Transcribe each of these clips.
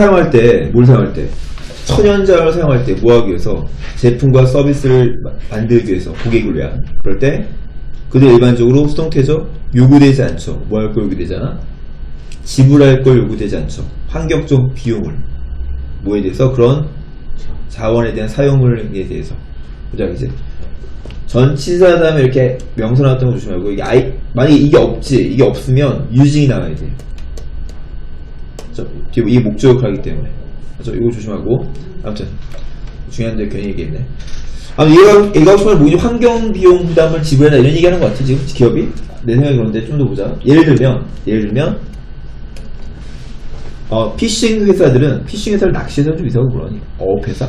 사용할 때, 뭘 사용할 때? 천연자를 사용할 때 뭐 하기 위해서? 제품과 서비스를 마- 만들기 위해서 고객을 위한. 그럴 때 그들 일반적으로 수동태죠? 요구되지 않죠. 뭐할걸 요구되잖아? 지불할 걸 요구되지 않죠. 환경적 비용을. 뭐에 대해서? 그런 자원에 대한 사용을에 대해서. 보자, 이제. 전치사 다음에 이렇게 명사 나왔던 거 조심하고, 이게 아이, 만약에 이게 없지, 이게 없으면 유징이 나와야 돼. 저, 뒤에 이게 목적 역할을 하기 때문에. 그래서 이거 조심하고. 아무튼, 중요한데 괜히 얘기했네. 아, 얘가, 얘가 정말 뭐지? 환경 비용 부담을 지불해라 이런 얘기 하는 것 같아, 지금 기업이? 내 생각에 그런데 좀 더 보자. 예를 들면, 예를 들면, 어, 피싱 회사들은, 피싱 회사를 낚시해서 좀 이상하고 그러니. 어업 회사?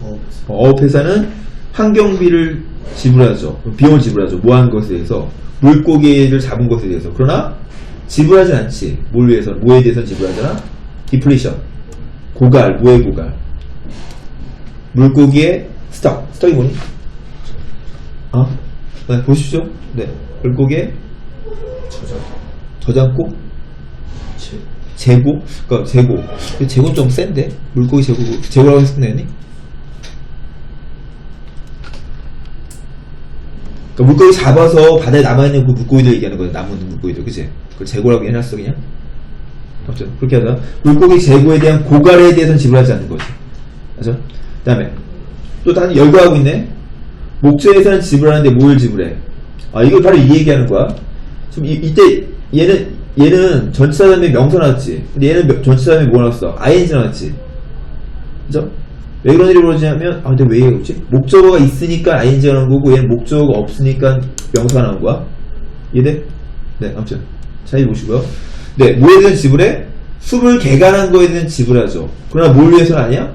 어, 어, 어업회사는 환경비를 지불하죠. 비용을 지불하죠. 뭐한 것에 대해서. 물고기를 잡은 것에 대해서. 그러나 지불하진 않지. 뭘 위해서? 뭐에 대해서 지불하잖아? 디플리션. 고갈, 뭐의 고갈? 물고기의 스톡. 스톡이 뭐니? 어? 네, 보십시오. 네. 물고기의 저장, 저장고? 제, 재고? 그니까 재고. 재고는 좀 센데? 물고기 재고, 재고라고 해서 끝내니? 그러니까 물고기 잡아서 바다에 남아있는 그 물고기들 얘기하는 거야. 남은 물고기들. 그치? 그걸 재고라고 해놨어, 그냥? 아무튼, 그렇게 하자. 물고기 재고에 대한 고갈에 대해서는 지불하지 않는 거지. 맞아? 그 다음에, 또 다른 열거하고 있네? 목적에서는 지불하는데 뭘 지불해? 아, 이걸 바로 이 얘기하는 거야. 지금 이, 이때, 얘는, 얘는 전치사 다음에 명사 나왔지. 근데 얘는 명- 전치사 다음에 뭐 나왔어? ing 나왔지. 그죠? 왜 그런 일이 벌어지냐면, 아, 근데 왜 이러지? 목적어가 있으니까 ing가 나온 거고, 얘는 목적어가 없으니까 명사가 나온 거야. 이해돼? 네, 아무튼. 잘 보시고요. 네, 뭐에 대한 지불해? 숲을 개간한 거에 대한 지불하죠. 그러나 뭘 위해서는 아니야?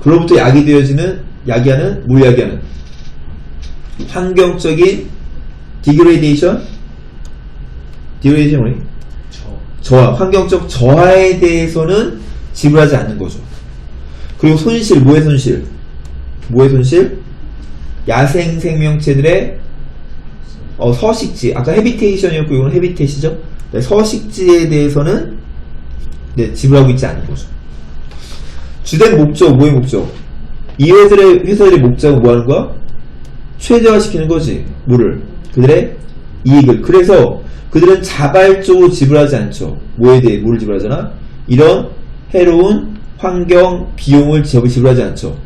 그로부터 약이 되어지는, 야기하는, 뭘 야기하는? 환경적인 디그레이데이션? 디그레이데이션 뭐니? 저, 저하, 환경적 저하에 대해서는 지불하지 않는 거죠. 그리고 손실, 뭐의 손실? 뭐의 손실? 야생 생명체들의 어, 서식지, 아까 헤비테이션이었고 이거는 헤비테이시죠? 네, 서식지에 대해서는 네, 지불하고 있지 않은 거죠. 주된 목적, 뭐의 목적? 이 회사들의, 회사들의 목적은 뭐 하는 거야? 최대화시키는 거지. 뭐를? 그들의 이익을. 그래서 그들은 자발적으로 지불하지 않죠. 뭐에 대해 뭐를 지불하잖아? 이런 해로운 환경 비용을 지불- 지불하지 않죠.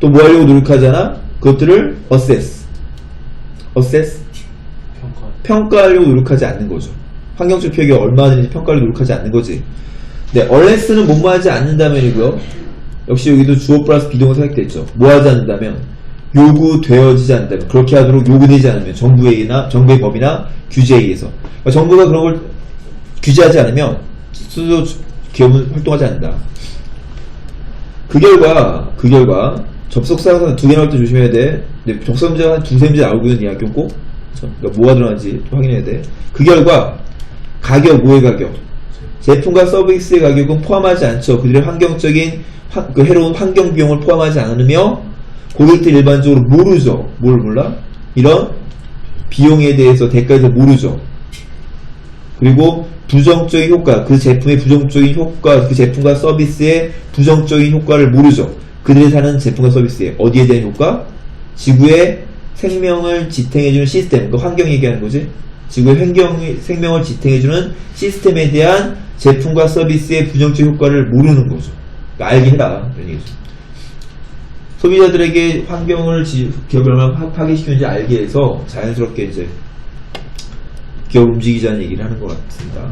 또 뭐 하려고 노력하잖아? 그것들을 assess. assess? 평가, 평가 하려고 노력하지 않는 거죠. 환경적 피해가 얼마나 되는지 평가하려고 노력하지 않는 거지. 네, unless는 뭐뭐 하지 않는다면이고요. 역시 여기도 주어 플러스 비동사 생각됐죠. 뭐 하지 않는다면 요구되어지지 않는다면 그렇게 하도록 요구되지 않으면 정부에나 정부의 법이나 규제에 의해서 그러니까 정부가 그런 걸 규제하지 않으면 스스로 기업은 활동하지 않는다. 그 결과 그 결과 접속사가 두개 나올 때 조심해야 돼. 근데 접속 문제가 한 두세 문제 나오고 있는 이 학교 꼭 그러니까 뭐가 들어가는지 좀 확인해야 돼. 그 결과 가격 뭐의 가격 제품과 서비스의 가격은 포함하지 않죠. 그들의 환경적인 화- 그 해로운 환경 비용을 포함하지 않으며 고객들 일반적으로 모르죠. 뭘 몰라? 이런 비용에 대해서 대가에 대해서 모르죠. 그리고 부정적인 효과, 그 제품의 부정적인 효과, 그 제품과 서비스의 부정적인 효과를 모르죠. 그들이 사는 제품과 서비스에 어디에 대한 효과? 지구의 생명을 지탱해주는 시스템, 그 환경 얘기하는 거지. 지구의 환경, 생명을 지탱해주는 시스템에 대한 제품과 서비스의 부정적 효과를 모르는 거죠. 그러니까 알게 해라. 이런 얘기죠. 소비자들에게 환경을 지, 기업이 얼마나 파- 파괴시키는지 알게 해서 자연스럽게 이제 기업 움직이자는 얘기를 하는 것 같습니다.